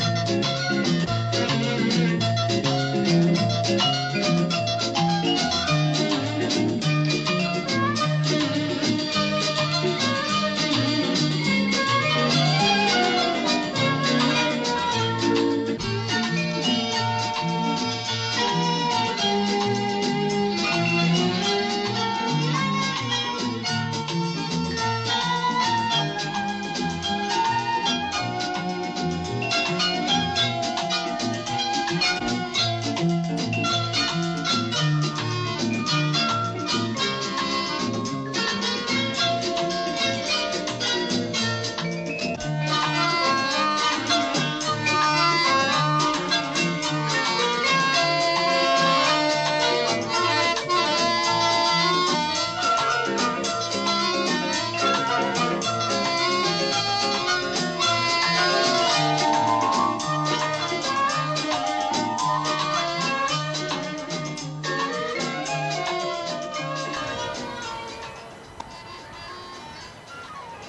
Música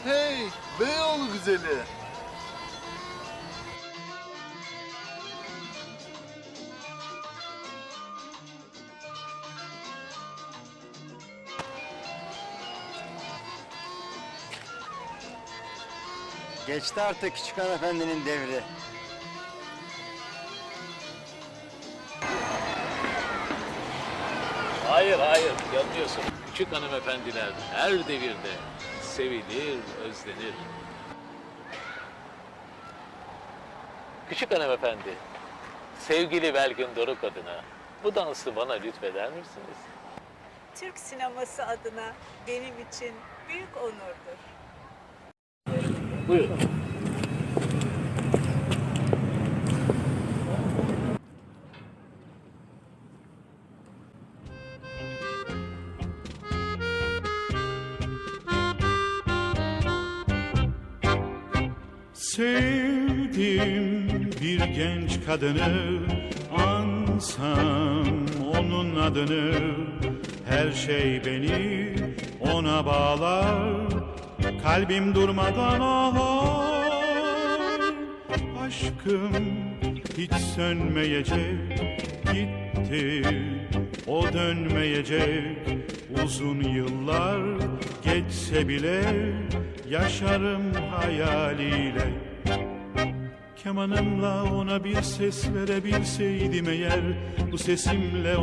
Hey Beyoğlu güzeli. Geçti artık küçük hanımefendinin devri. Hayır hayır yanılıyorsun. Küçük hanımefendiler her devirde sevilir, özlenir. Küçük hanımefendi, sevgili Belgin Doruk adına bu dansı bana lütfeder misiniz? Türk sineması adına benim için büyük onurdur. Buyurun. Sevdim bir genç kadını Ansam onun adını Her şey beni ona bağlar. Kalbim durmadan ağlar Aşkım hiç sönmeyecek Gitti o dönmeyecek. Uzun yıllar geçse bile Yaşarım hayaliyle. Kemanımla ona bir ses verebilseydim eğer Bu sesimle